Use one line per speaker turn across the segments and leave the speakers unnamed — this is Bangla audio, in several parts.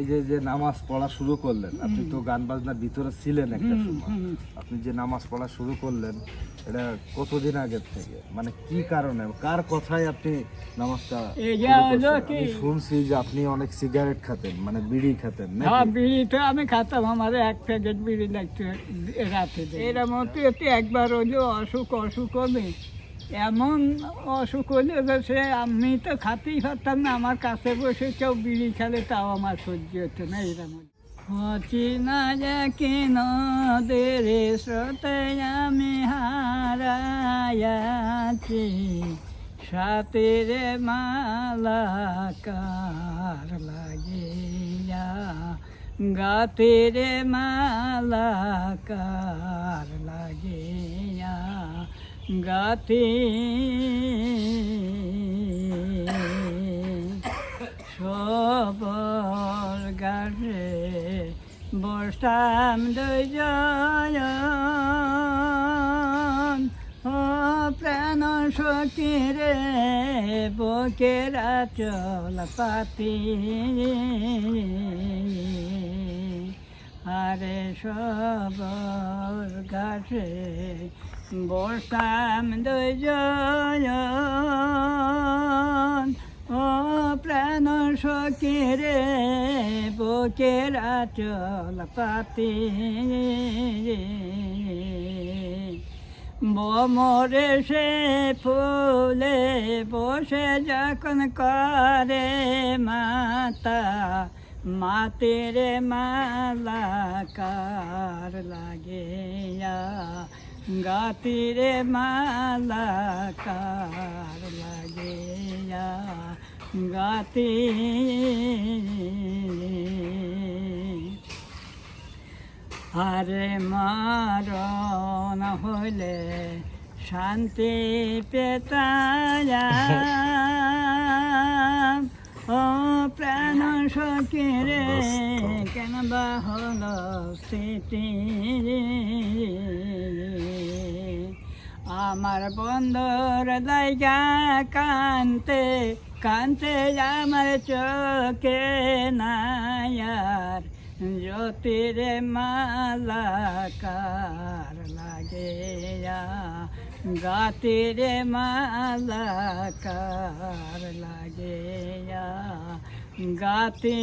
এই যে যে নামাজ পড়া শুরু করলেন আপনি তো গান বাজনার ভিতরে ছিলেন একটা সময়। আপনি যে নামাজ পড়া শুরু করলেন এটা কতদিন আগের থেকে? মানে কি কারণে? কার কথায় আপনি নামাজটা
যে?
আমি শুনছি যে আপনি অনেক সিগারেট খাতেন মানে বিড়ি খেতেন
হ্যাঁ
নাকি?
বিড়ি তো আমি খাতাম আমার এক প্যাকেট বিড়ি লাগতো রাতে। এরা মতো একবার হলো অসুখ অসুখ হবে এমন অসুখ হলে সে, আমি তো খাতেই পারতাম না, আমার কাছে বসে কেউ বিড়ি খেলে, তাও আমার সহ্য হতো না এরম অচিনা যাকে নদের স্রোতে আমি হারায়াছি সাথের মালাকার লাগিয়া, গাতের মালাকার লাগিয়া। গাতে। গাছে বসাম দুজন ও প্রাণ সখীরে বকের চল পাতি। আরে সবর গাছে বসাম দুজন ও প্রাণ সখীরে বুকের আচল পাতি বমরে সে ফুলে বসে যখন করে মাতা মাতের মালাকার লাগে গাতিরে মালাকার লাগে গাতি। আরে মারণ হইলে শান্তি পেতায়া ও প্রাণ সকিরে কেন বা হল স্মৃতি আমার বন্ধর লাইগা কান্তে কান্তে আমার চোখে নায়ার জ্যোতির মালাকার লাগে গাতির মালাকার লাগে গাতি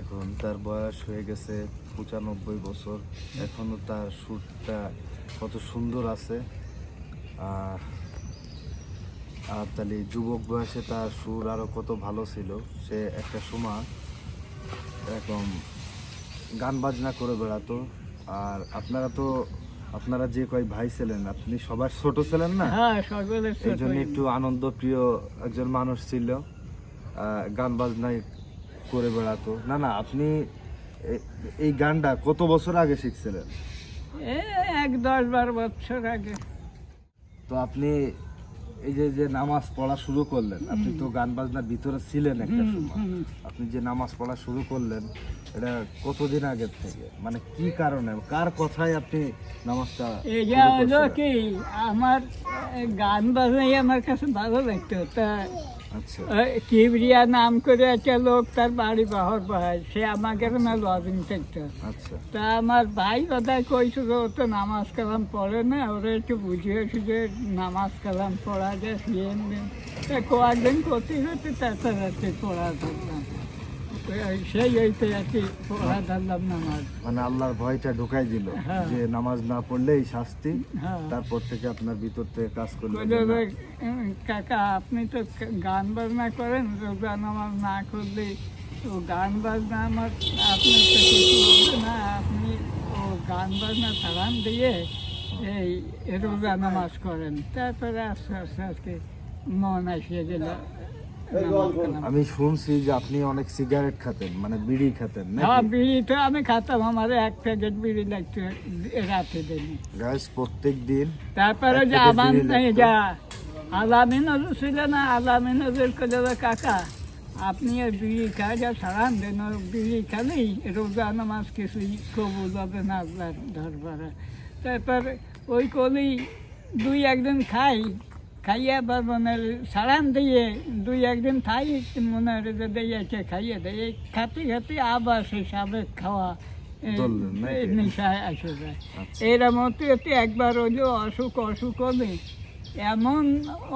এখন তার বয়স হয়ে গেছে পঁচানব্বই বছর। এখনও তার সুরটা কত সুন্দর আছে। আর আর তাহলে যুবক বয়সে তার সুর আরও কত ভালো ছিল সে একটা সময় এরকম গান বাজনা করে বেড়াতো। আর আপনারা তো আপনারা যে কয় ভাই ছিলেন আপনি সবার ছোট ছিলেন না?
হ্যাঁ
এই জন্য একটু আনন্দ প্রিয় একজন মানুষ ছিল। গান বাজনায় করে বেড়াতো। না না আপনি এই গানটা কত বছর আগে শিখছিলেন?
এক দশ বারো বছর আগে।
তো আপনি এই যে যে নামাজ পড়া শুরু করলেন আপনি তো গান বাজনার ভিতরে ছিলেন একটা সময়। আপনি যে নামাজ পড়া শুরু করলেন এটা কতদিন আগের থেকে? মানে কি কারণে? কার কথায় আপনি নামাজটা
এই হলো কি আমার গান বাজনাই আমার কাছে ভালো লাগতো। তা কিবরিয়া নাম করে একটা লোক তার বাড়ি বাহর পায়। সে আমাকে না লজিং থাকতো
আচ্ছা।
তা আমার ভাই বাদায় কইছিল ও তো নামাজ কালাম পড়ে না ওরা একটু বুঝিয়ে সুঝে নামাজ কালাম পড়া যায় সিএম কয়েকদিন করতে করতে তাড়াতাড়ি পড়া ধরলাম ওই- সেই হইতে আর কি ধরলাম নামাজ
মানে আল্লাহর ভয়টা ঢুকাই দিল
হ্যাঁ।
যে নামাজ না পড়লেই শাস্তি
হ্যাঁ
তারপর থেকে আপনার ভিতর থেকে কাজ করলে
বলে যে, "উম, কাকা আপনি তো গান বাজনা করেন রোজা নামাজ না করলে ও গান বাজনা আমার আপনার তো কিছু হবে না আপনি ও গান বাজনা সালাম দিয়ে এই রোজা নামাজ করেন তারপরে আস্তে আস্তে আস্তে মন আসিয়ে গেল।
আমি শুনছি যে আপনি অনেক সিগারেট খাতেন মানে বিড়ি খেতেন
হ্যাঁ বিড়ি তো আমি খাতাম আমার এক প্যাকেট বিড়ি লাগতো রাতে দিনে।
গাইস প্রত্যেক দিন
তারপরে যে আমার যা আলামিন নজর ছিল না আলামিন নজর করে কাকা আপনি আর বিড়ি খাই যা সারান দেন বিড়ি খালেই রোজা নামাজ কিছুই কবুল হবে না আল্লাহ দরবারে। তারপর ওই কলেই দুই একদিন খাই খাইয়ে আবার মনে সারান দিয়ে দুই একদিন খাই মনে হয় যে দিয়েছে খাইয়ে দেয় এই খাতে খাতে আবার সেই সাবেক খাওয়া নেশায় আসে যায়।
এরম
এরা মতো এতে একবার হলো অসুখ অসুখ হবে এমন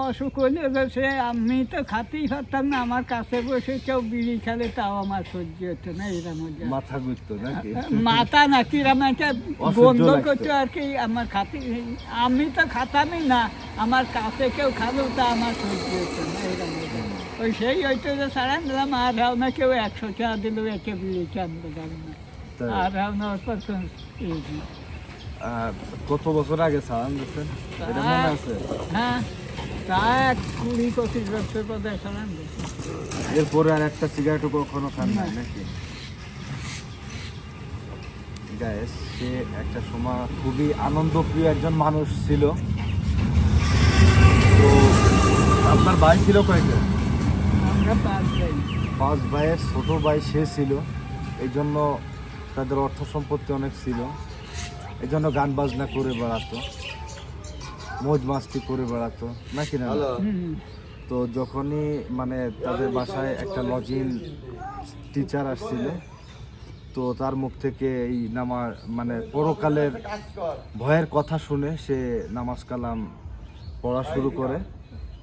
অসুখ হলে সে আমি তো খাতেই পারতাম না আমার কাছে বসে কেউ বিড়ি খেলে তাও আমার সহ্য হতো না এরা
মাথা ঘুরতো নাকি?
মাথা না কিরম একটা বন্ধ করতো আর কি আমার খাতে আমি তো খাতামই না আমার কাছে কেউ খালো তা আমার সহ্য হতো না এরা ওই সেই হয়তো যে সারান দিলাম আর হাও না কেউ একশো টাকা দিল একটা বিড়ি চান্দে গেল না। আর হাও না ওর পর
কত বছর আগে সালাম দিয়েছেন এটা মনে আছে?
হ্যাঁ এক কুড়ি পঁচিশ বছর পরে সালাম
এরপরে আর একটা সিগারেটও কখনো খান নাই নাকি? গায়েস সে একটা সময় খুবই আনন্দপ্রিয় একজন মানুষ ছিল। তো আপনার ভাই ছিল কয়েকজন
পাঁচ
ভাইয়ের ছোট ভাই সে ছিল। এই জন্য তাদের অর্থ সম্পত্তি অনেক ছিল। এই জন্য গান বাজনা করে বেড়াতো মৌজ মাস্তি করে বেড়াতো নাকি না? তো যখনই মানে তাদের বাসায় একটা লজিং টিচার আসছিল তো তার মুখ থেকে এই নামাজ মানে পরকালের ভয়ের কথা শুনে সে নামাজ কালাম পড়া শুরু করে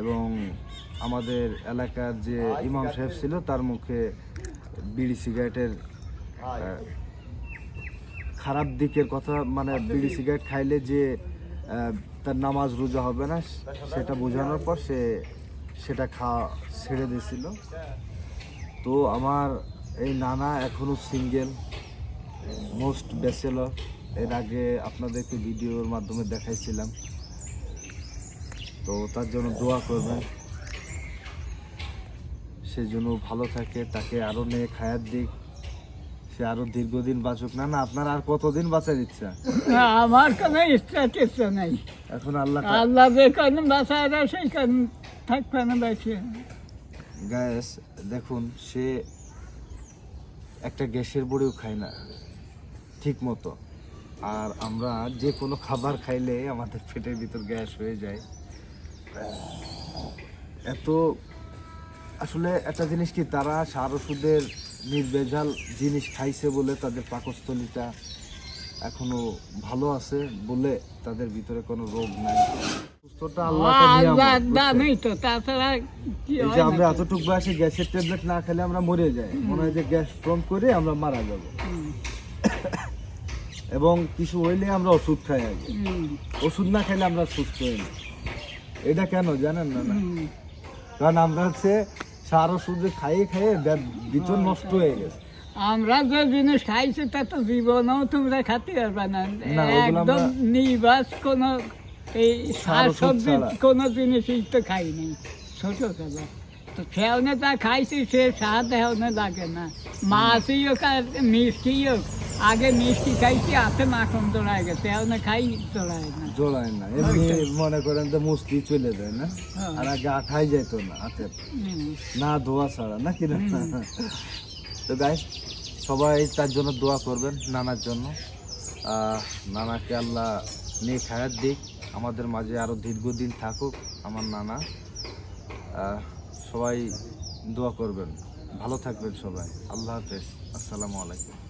এবং আমাদের এলাকার যে ইমাম সাহেব ছিল তার মুখে বিড়ি সিগারেটের খারাপ দিকের কথা মানে বিড়ি সিগারেট খাইলে যে তার নামাজ রোজা হবে না সেটা বোঝানোর পর সে সেটা খাওয়া ছেড়ে দিয়েছিল। তো আমার এই নানা এখনও সিঙ্গেল মোস্ট ব্যাচেলর। এর আগে আপনাদেরকে ভিডিওর মাধ্যমে দেখাইছিলাম। তো তার জন্য দোয়া করবেন। সে যেন ভালো থাকে তাকে আরও নিয়ে খায়ার দিক। সে আরও দীর্ঘদিন বাঁচুক। না না আপনার আর কতদিন বাঁচার ইচ্ছা?
না, আমার কোনো ইচ্ছা টিচ্ছা নাই।
এখন আল্লাহ
আল্লাহ যে দেয় সেই কোন থাকবে না বেশি
গ্যাস দেখুন সে একটা গ্যাসের বড়িও খায় না ঠিক মতো। আর আমরা যে কোনো খাবার খাইলে আমাদের পেটের ভিতর গ্যাস হয়ে যায়। এত আসলে একটা জিনিস কি তারা সার ওষুধের নির্ভেজাল জিনিস খাইছে বলে তাদের পাকস্থলীটা এখনও ভালো আছে বলে তাদের ভিতরে কোনো রোগ নাই। সুস্থতা
আল্লাহ
যে আমরা? এতটুকু বয়সে গ্যাসের ট্যাবলেট না খেলে আমরা মরে যাই। মনে হয় যে গ্যাস স্ট্রং করে আমরা মারা যাব। এবং কিছু হইলে আমরা ওষুধ খাই আগে। ওষুধ না খেলে আমরা সুস্থ হই না। এটা কেন জানেন না না? কারণ আমরা হচ্ছে সার ওষুধে খাইয়ে খাইয়ে ভিতর নষ্ট হয়ে গেছে।
আমরা যে জিনিস খাইছি তা তো জীবনেও তোমরা খাতে পারবে না। একদম নির্বাস কোনো এই শাক সবজি। কোনো জিনিসই তো খাই নাই। ছোটবেলা তো খেয়ানে যা খাইছি সে স্বাদ হেওনে লাগে না। মাছই হোক আর মিষ্টি হোক আগে মিষ্টি খাইছি হাতে মাখন জড়ায় গেছে হেওনে খাই জড়ায় না।
জোড়ায় না। এমনি মনে করেন যে মুসলি চলে যায় না?
হ্যাঁ।
আর আগে আঠাই যেত না হাতে। না ধোয়া ছাড়া না
হুম।
তো গাই সবাই তার জন্য দোয়া করবেন নানার জন্য। নানাকে আল্লাহ নিয়ে খায়ার দিক। আমাদের মাঝে আরও দীর্ঘদিন থাকুক আমার নানা। সবাই দোয়া করবেন। ভালো থাকবেন সবাই। আল্লাহ হাফেজ। আসসালামু আলাইকুম।